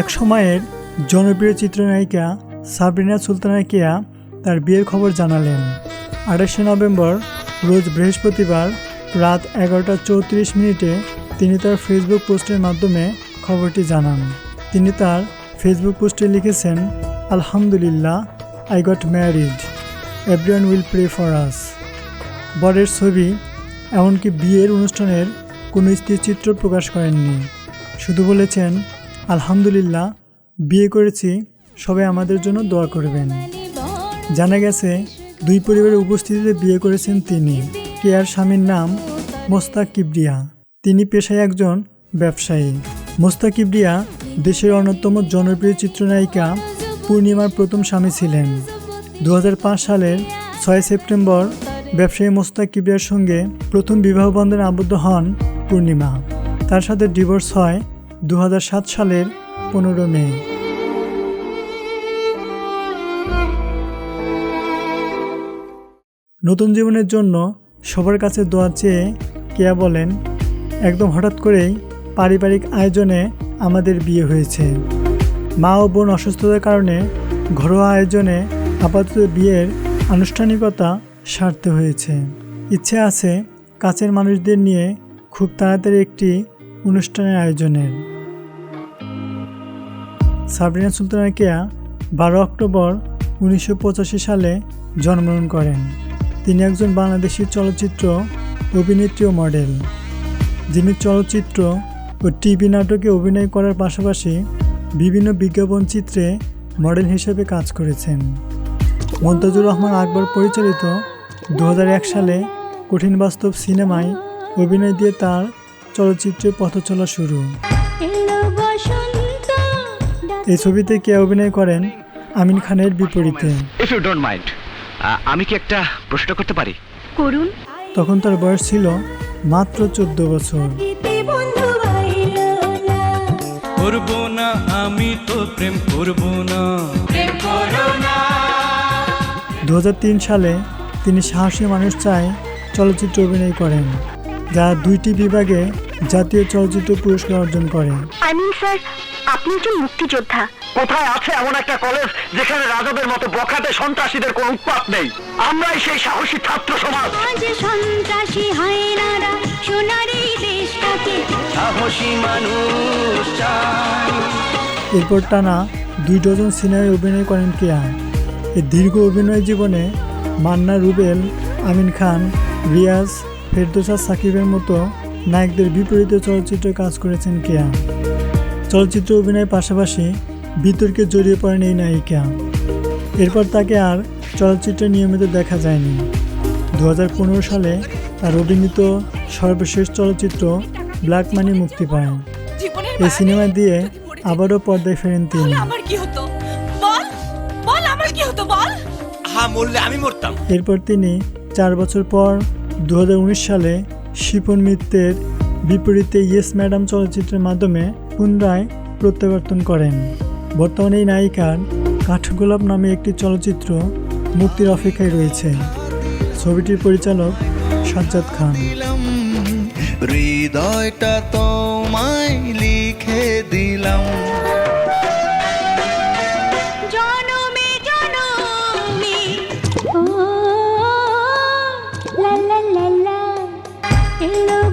এক সময়ের জনপ্রিয় চিত্রনায়িকা সাবরিনা সুলতানা কেয়া তার বিয়ের খবর জানালেন। আঠাশে নভেম্বর, রোজ বৃহস্পতিবার রাত এগারোটা চৌত্রিশ মিনিটে তিনি তার ফেসবুক পোস্টের মাধ্যমে খবরটি জানান। তিনি তার ফেসবুক পোস্টে লিখেছেন, আলহামদুলিল্লাহ I got married everyone will pray for us বরের ছবি, এমনকি বিয়ের অনুষ্ঠানের কোনো স্থির চিত্র প্রকাশ করেননি। শুধু বলেছেন আলহামদুলিল্লাহ, বিয়ে করেছি, সবাই আমাদের জন্য দোয়া করবেন। জানা গেছে, দুই পরিবারের উপস্থিতিতে বিয়ে করেছেন তিনি। কেয়ার স্বামীর নাম? মোস্তাক কিবরিয়া। তিনি পেশায় একজন ব্যবসায়ী। মোস্তাক কিবরিয়া দেশের অন্যতম জনপ্রিয় চিত্রনায়িকা পূর্ণিমার প্রথম স্বামী ছিলেন। দু হাজার পাঁচ সালের ছয় সেপ্টেম্বর ব্যবসায়ী মোস্তাক কিবরিয়ার সঙ্গে প্রথম বিবাহ বন্ধনে আবদ্ধ হন পূর্ণিমা। তার সাথে ডিভোর্স হয় দু হাজার সাত সালের পনেরো মে। নতুন জীবনের জন্য সবার কাছে দোয়া চেয়ে কেয়া বলেন, একদম হঠাৎ করেই পারিবারিক আয়োজনে আমাদের বিয়ে হয়েছে। মা ও বোন অসুস্থতার কারণে ঘরোয়া আয়োজনে আপাতত বিয়ের আনুষ্ঠানিকতা সারতে হয়েছে। ইচ্ছে আছে কাছের মানুষদের নিয়ে খুব তাড়াতাড়ি একটি অনুষ্ঠানের আয়োজনের। সাবরিনা সুলতানা কেয়া বারো অক্টোবর উনিশশো পঁচাশি সালে জন্মগ্রহণ করেন। তিনি একজন বাংলাদেশি চলচ্চিত্র অভিনেত্রী ও মডেল। যিনি চলচ্চিত্র ও টিভি নাটকে অভিনয় করার পাশাপাশি বিভিন্ন বিজ্ঞাপন চিত্রে মডেল হিসেবে কাজ করেছেন। মন্তাজুর রহমান আকবর পরিচালিত দু হাজার এক সালে কঠিন বাস্তব সিনেমায় অভিনয় দিয়ে তার চলচ্চিত্রে পথ চলা শুরু এই ছবিতে কে অভিনয় করেন আমিন খানের বিপরীতে। ইফ ইউ ডোন্ট মাইন্ড আমি কি একটা প্রশ্ন করতে পারি? করুন। তখন তার বয়স ছিল মাত্র চোদ্দ বছর। করব না আমি তো প্রেম করব না। দু সালে তিনি সাহসী মানুষ চায় চলচ্চিত্র অভিনয় করেন যা দুইটি বিভাগে জাতীয় চলচ্চিত্র পুরস্কার অর্জন করে। আমিন স্যার আপনি একজন মুক্তিযোদ্ধা। কোথায় আছে এমন একটা কলেজ যেখানে রাজাদের মতো বখাটে সন্ত্রাসীদের কোনো উৎপাত নেই? আমরাই সেই সাহসী ছাত্র সমাজ। সন্ত্রাসী হায়নারা সোনার এই দেশটাকে। সাহসী মানুষ এরপর টানা দুই ডজন সিনেমায় অভিনয় করেন কেয়া এই দীর্ঘ অভিনয় জীবনে মান্না রুবেল আমিন খান রিয়াজ ফেরদোসা সাকিবের মতো নায়কদের বিপরীতে চলচ্চিত্রে কাজ করেছেন কেয়া চলচ্চিত্র অভিনয়ের পাশাপাশি বিতর্কে জড়িয়ে পড়েন এই নায়িকা। এরপর তাকে আর চলচ্চিত্রে নিয়মিত দেখা যায়নি। দু হাজার পনেরো সালে তার অভিনীত সর্বশেষ চলচ্চিত্র ব্ল্যাক মানি মুক্তি পায়। এই সিনেমা দিয়ে আবারও পর্দায় ফেরেন তিনি। তাহলে আমার কি হতো? বল বল আমার কি হতো বল। মরলে আমি মরতাম। এরপর তিনি চার বছর পর দু হাজার উনিশ সালে শিপন মিত্রের বিপরীতে ইয়েস ম্যাডাম চলচ্চিত্রের মাধ্যমে পুনরায় প্রত্যাবর্তন করেন। বর্তমানে এই নায়িকার কাঠগোলাপ নামে একটি চলচ্চিত্র মুক্তির অপেক্ষায় রয়েছে। ছবিটির পরিচালক সাজ্জাদ খান। হৃদয়টা তোমায় লিখে দিলাম। Hello.